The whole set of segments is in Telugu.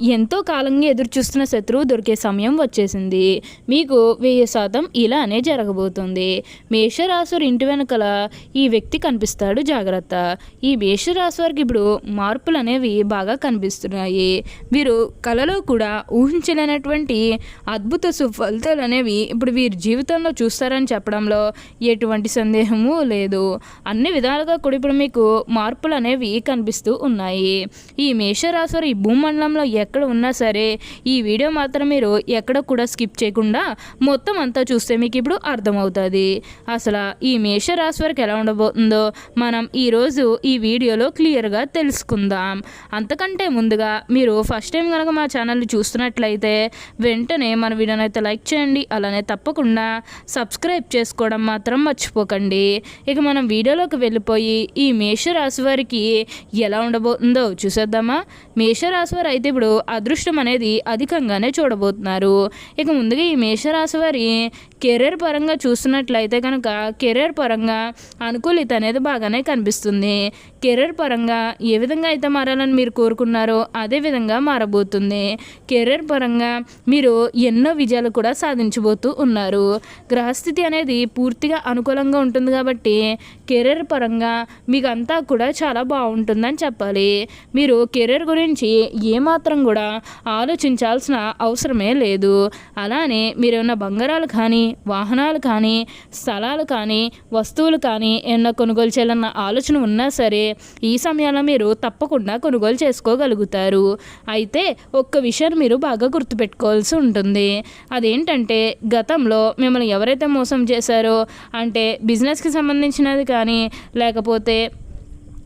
ఎంతో కాలంగా ఎదురు చూస్తున్న శత్రువు దొరికే సమయం వచ్చేసింది. మీకు వెయ్యి శాతం ఇలానే జరగబోతుంది. మేషరాశి ఇంటి వెనకల ఈ వ్యక్తి కనిపిస్తాడు జాగ్రత్త. ఈ మేషరాశి వారికి ఇప్పుడు మార్పులు అనేవి బాగా కనిపిస్తున్నాయి. వీరు కలలో కూడా ఊహించలేనటువంటి అద్భుత సుఫలితాలు అనేవి ఇప్పుడు వీరి జీవితంలో చూస్తారని చెప్పడంలో ఎటువంటి సందేహము లేదు. అన్ని విధాలుగా కూడా ఇప్పుడు మీకు మార్పులు అనేవి కనిపిస్తూ ఉన్నాయి. ఈ మేషరాశి వారు ఈ భూమండలంలో ఎక్కడ ఉన్నా సరే ఈ వీడియో మాత్రం మీరు ఎక్కడ కూడా స్కిప్ చేయకుండా మొత్తం అంతా చూస్తే మీకు ఇప్పుడు అర్థమవుతుంది. అసలు ఈ మేషరాశి వారికి ఎలా ఉండబోతుందో మనం ఈరోజు ఈ వీడియోలో క్లియర్గా తెలుసుకుందాం. అంతకంటే ముందుగా మీరు ఫస్ట్ టైం కనుక మా ఛానల్ని చూస్తున్నట్లయితే వెంటనే మన వీడియోని అయితే లైక్ చేయండి అలానే తప్పకుండా సబ్స్క్రైబ్ చేసుకోవడం మాత్రం మర్చిపోకండి. ఇక మనం వీడియోలోకి వెళ్ళిపోయి ఈ మేషరాశి వారికి ఎలా ఉండబోతుందో చూసేద్దామా? మేషరాశి వారు అయితే ఇప్పుడు అదృష్టం అనేది అధికంగానే చూడబోతున్నారు. ఇక ముందుగా ఈ మేషరాశి వారి కెరీర్ పరంగా చూస్తున్నట్లయితే కనుక కెరీర్ పరంగా అనుకూలిత అనేది బాగానే కనిపిస్తుంది. కెరీర్ పరంగా ఏ విధంగా అయితే మారాలని మీరు కోరుకున్నారో అదే విధంగా మారబోతుంది. కెరీర్ పరంగా మీరు ఎన్నో విజయాలు కూడా సాధించబోతూ ఉన్నారు. గ్రహస్థితి అనేది పూర్తిగా అనుకూలంగా ఉంటుంది కాబట్టి కెరీర్ పరంగా మీకు అంతా కూడా చాలా బాగుంటుందని చెప్పాలి. మీరు కెరీర్ గురించి ఏమాత్రం కూడా ఆలోచించాల్సిన అవసరమే లేదు. అలానే మీరు బంగారాలు కానీ వాహనాలు కానీ స్థలాలు కానీ వస్తువులు కానీ ఏమన్నా కొనుగోలు చేయాలన్న ఆలోచన ఉన్నా సరే ఈ సమయంలో మీరు తప్పకుండా కొనుగోలు చేసుకోగలుగుతారు. అయితే ఒక్క విషయాన్ని మీరు బాగా గుర్తుపెట్టుకోవాల్సి ఉంటుంది. అదేంటంటే గతంలో మిమ్మల్ని ఎవరైతే మోసం చేశారో అంటే బిజినెస్కి సంబంధించినది కానీ లేకపోతే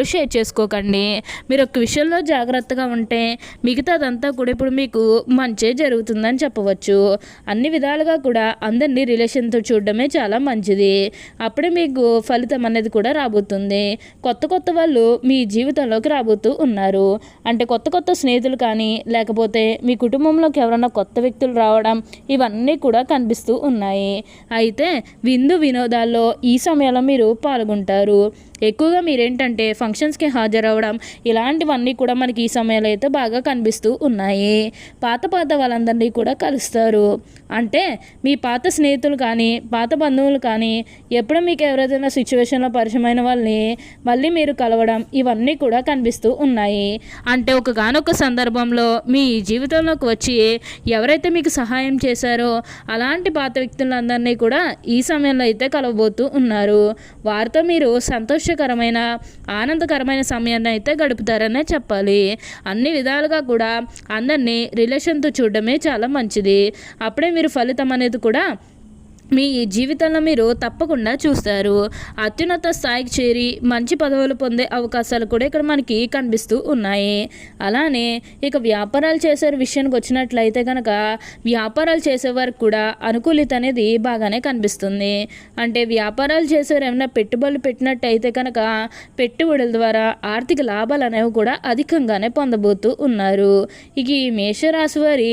షేర్ చేసుకోకండి. మీరు ఒక విషయంలో జాగ్రత్తగా ఉంటే మిగతాదంతా కూడా ఇప్పుడు మీకు మంచే జరుగుతుందని చెప్పవచ్చు. అన్ని విధాలుగా కూడా అందరినీ రిలేషన్తో చూడడమే చాలా మంచిది. అప్పుడే మీకు ఫలితం అనేది కూడా రాబోతుంది. కొత్త కొత్త వాళ్ళు మీ జీవితంలోకి రాబోతూ ఉన్నారు. అంటే కొత్త కొత్త స్నేహితులు కానీ లేకపోతే మీ కుటుంబంలోకి ఎవరైనా కొత్త వ్యక్తులు రావడం ఇవన్నీ కూడా కనిపిస్తూ ఉన్నాయి. అయితే విందు వినోదాల్లో ఈ సమయంలో మీరు పాల్గొంటారు. ఎక్కువగా మీరేంటంటే ఫంక్షన్స్కి హాజరవ్వడం ఇలాంటివన్నీ కూడా మనకి ఈ సమయంలో అయితే బాగా కనిపిస్తూ ఉన్నాయి. పాత పాత వాళ్ళందరినీ కూడా కలుస్తారు. అంటే మీ పాత స్నేహితులు కానీ పాత బంధువులు కానీ ఎప్పుడు మీకు ఎవరైనా సిచ్యువేషన్లో పరిచయమైన వాళ్ళని మళ్ళీ మీరు కలవడం ఇవన్నీ కూడా కనిపిస్తూ ఉన్నాయి. అంటే ఒక గానొక సందర్భంలో మీ జీవితంలోకి వచ్చి ఎవరైతే మీకు సహాయం చేశారో అలాంటి పాత వ్యక్తులందరినీ కూడా ఈ సమయంలో అయితే కలవబోతూ ఉన్నారు. వారితో మీరు సంతోషకరమైన ఆనందకరమైన సమయాన్ని అయితే గడుపుతారనే చెప్పాలి. అన్ని విధాలుగా కూడా అందరినీ రిలేషన్తో చూడడమే చాలా మంచిది. అప్పుడే మీరు ఫలితం అనేది కూడా మీ జీవితంలో మీరు తప్పకుండా చూస్తారు. అత్యున్నత స్థాయికి చేరి మంచి పదవులు పొందే అవకాశాలు కూడా ఇక్కడ మనకి కనిపిస్తూ ఉన్నాయి. అలానే ఇక వ్యాపారాలు చేసే విషయానికి వచ్చినట్లయితే కనుక వ్యాపారాలు చేసేవారికి కూడా అనుకూలిత అనేది బాగానే కనిపిస్తుంది. అంటే వ్యాపారాలు చేసేవారు ఏమైనా పెట్టుబడులు పెట్టినట్టయితే కనుక పెట్టుబడుల ద్వారా ఆర్థిక లాభాలు అనేవి కూడా అధికంగానే పొందబోతూ ఉన్నారు. ఇక ఈ మేషరాశి వారి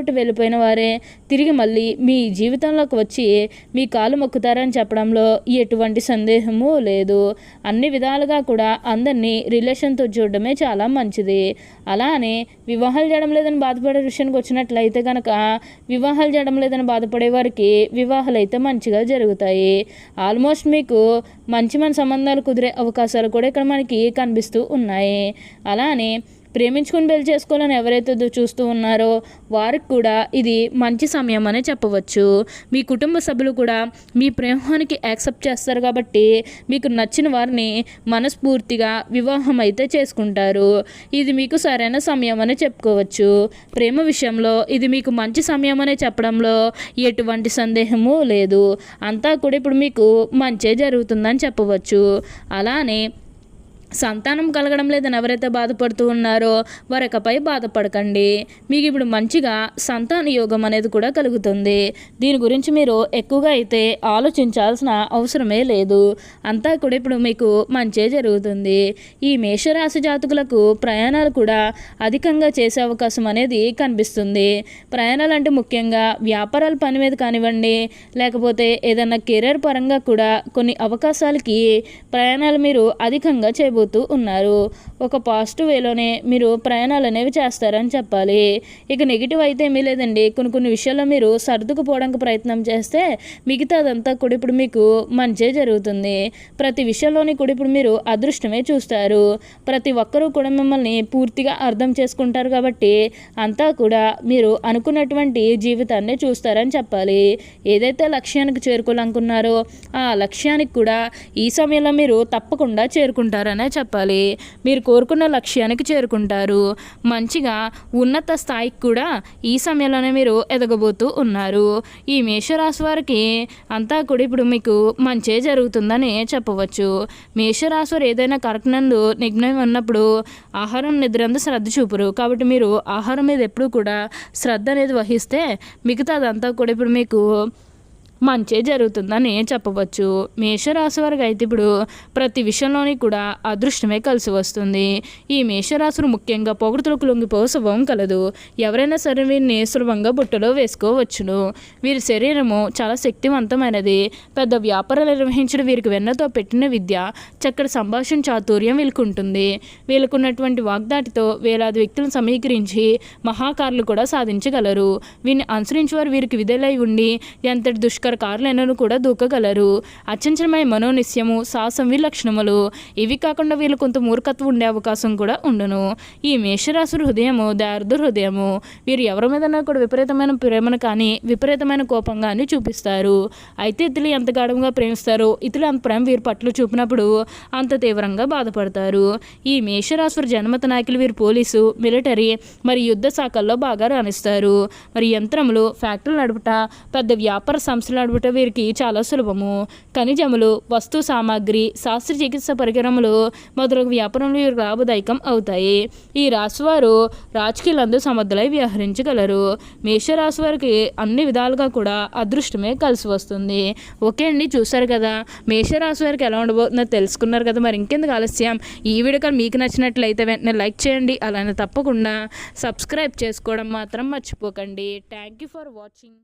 చీకొట్టి వెళ్ళిపోయిన వారే. తిరిగి మళ్ళీ మీ జీవితంలోకి వచ్చి మీ కాలు మొక్కుతారని చెప్పడంలో ఎటువంటి సందేహము లేదు. అన్ని విధాలుగా కూడా అందరినీ రిలేషన్తో చూడడమే చాలా మంచిది. అలానే వివాహాలు చేయడం లేదని బాధపడే విషయానికి వచ్చినట్లయితే కనుక వివాహాలు చేయడం లేదని బాధపడే వారికి వివాహాలు అయితే మంచిగా జరుగుతాయి. ఆల్మోస్ట్ మీకు మంచి మంచి సంబంధాలు కుదిరే అవకాశాలు కూడా ఇక్కడ మనకి కనిపిస్తూ ఉన్నాయి. అలానే ప్రేమించుకుని పెళ్ళి చేసుకోవాలని ఎవరైతే చూస్తూ ఉన్నారో వారికి కూడా ఇది మంచి సమయం అనే చెప్పవచ్చు. మీ కుటుంబ సభ్యులు కూడా మీ ప్రేమానికి యాక్సెప్ట్ చేస్తారు కాబట్టి మీకు నచ్చిన వారిని మనస్ఫూర్తిగా వివాహం అయితే చేసుకుంటారు. ఇది మీకు సరైన సమయం అని చెప్పుకోవచ్చు. ప్రేమ విషయంలో ఇది మీకు మంచి సమయం అనే చెప్పడంలో ఎటువంటి సందేహము లేదు. అంతా కూడా ఇప్పుడు మీకు మంచే జరుగుతుందని చెప్పవచ్చు. అలానే సంతానం కలగడం లేదని ఎవరైతే బాధపడుతూ ఉన్నారో వారికపై బాధపడకండి. మీకు ఇప్పుడు మంచిగా సంతాన యోగం అనేది కూడా కలుగుతుంది. దీని గురించి మీరు ఎక్కువగా అయితే ఆలోచించాల్సిన అవసరమే లేదు. అంతా కూడా ఇప్పుడు మీకు మంచే జరుగుతుంది. ఈ మేషరాశి జాతకులకు ప్రయాణాలు కూడా అధికంగా చేసే అవకాశం అనేది కనిపిస్తుంది. ప్రయాణాలు అంటే ముఖ్యంగా వ్యాపారాల పని మీద కానివ్వండి లేకపోతే ఏదైనా కెరీర్ పరంగా కూడా కొన్ని అవకాశాలకి ప్రయాణాలు మీరు అధికంగా చేయబోతున్నారు ఉన్నారు. ఒక పాజిటివ్ వేలోనే మీరు ప్రయాణాలు అనేవి చేస్తారని చెప్పాలి. ఇక నెగిటివ్ అయితే ఏమీ లేదండి. కొన్ని కొన్ని విషయాల్లో మీరు సర్దుకుపోవడానికి ప్రయత్నం చేస్తే మిగతా అదంతా కూడా ఇప్పుడు మీకు మంచే జరుగుతుంది. ప్రతి విషయంలోని కూడా ఇప్పుడు మీరు అదృష్టమే చూస్తారు. ప్రతి ఒక్కరూ కూడా మిమ్మల్ని పూర్తిగా అర్థం చేసుకుంటారు కాబట్టి అంతా కూడా మీరు అనుకున్నటువంటి జీవితాన్ని చూస్తారని చెప్పాలి. ఏదైతే లక్ష్యానికి చేరుకోవాలనుకున్నారో ఆ లక్ష్యానికి కూడా ఈ సమయంలో మీరు తప్పకుండా చేరుకుంటారనే చెప్పాలి. మీరు కోరుకున్న లక్ష్యానికి చేరుకుంటారు. మంచిగా ఉన్నత స్థాయికి కూడా ఈ సమయంలోనే మీరు ఎదగబోతూ ఉన్నారు. ఈ మేషరాశి వారికి అంతా కూడా ఇప్పుడు మీకు మంచే జరుగుతుందని చెప్పవచ్చు. మేషరాశి వారు ఏదైనా కరెక్ట్ నందు నిఘ్నం ఉన్నప్పుడు ఆహారం నిద్రందు శ్రద్ధ చూపరు. కాబట్టి మీరు ఆహారం మీద ఎప్పుడు కూడా శ్రద్ధ అనేది వహిస్తే మిగతాదంతా కూడా ఇప్పుడు మీకు మంచే జరుగుతుందని చెప్పవచ్చు. మేషరాశి వారికి అయితే ఇప్పుడు ప్రతి విషయంలోని కూడా అదృష్టమే కలిసి వస్తుంది. ఈ మేషరాశులు ముఖ్యంగా పొగడుతులకు లొంగిపోయే స్వభావం కలదు. ఎవరైనా సరే వీరిని సులభంగా బుట్టలో వేసుకోవచ్చును. వీరి శరీరము చాలా శక్తివంతమైనది. పెద్ద వ్యాపారాలు నిర్వహించడం వీరికి వెన్నతో పెట్టిన విద్య చక్కటి సంభాషణ చాతుర్యం వీళ్ళకు ఉంటుంది వీళ్ళకున్నటువంటి వాగ్దాటితో వేలాది వ్యక్తులను సమీకరించి మహాకారులు కూడా సాధించగలరు. వీరిని అనుసరించి వారు వీరికి విధులై ఉండి ఎంతటి దుష్కర కార్లైనను కూడా దూకగలరు. అచంచలమైన మనోనిశ్యము సాహసం వీళ్ళ లక్షణములు. ఇవి కాకుండా వీళ్ళు కొంత మూర్ఖత్వం ఉండే అవకాశం కూడా ఉండును. ఈ మేషరాశి హృదయము దార్ధ హృదయము. వీరు ఎవరి మీదన్నా కూడా విపరీతమైన ప్రేమను కానీ విపరీతమైన కోపం కానీ చూపిస్తారు. అయితే ఇతరులు ఎంత గాఢంగా ప్రేమిస్తారో ఇతరులు అంత ప్రేమ వీరి పట్ల చూపినప్పుడు అంత తీవ్రంగా బాధపడతారు. ఈ మేషరాశి జన్మత నాయకులు వీరు పోలీసు మిలిటరీ మరి యుద్ధ శాఖల్లో బాగా రాణిస్తారు. మరి యంత్రములు ఫ్యాక్టరీలు నడుపుట పెద్ద వ్యాపార సంస్థలు నడుపుట వీరికి చాలా సులభము. ఖనిజములు వస్తు సామాగ్రి శాస్త్ర చికిత్స పరికరములు మొదలగు వ్యాపారంలో వీరికి లాభదాయకం అవుతాయి. ఈ రాశివారు రాజకీయాలందు సమర్థులై వ్యవహరించగలరు. మేషరాశి వారికి అన్ని విధాలుగా కూడా అదృష్టమే కలిసి వస్తుంది. ఓకే అండి చూసారు కదా? మేషరాశి వారికి ఎలా ఉండబోతుందో తెలుసుకున్నారు కదా? మరి ఇంకెందుకు ఆలస్యం? ఈ వీడియో కానీ మీకు నచ్చినట్లయితే వెంటనే లైక్ చేయండి. అలానే తప్పకుండా సబ్స్క్రైబ్ చేసుకోవడం మాత్రం మర్చిపోకండి. Thank you for watching.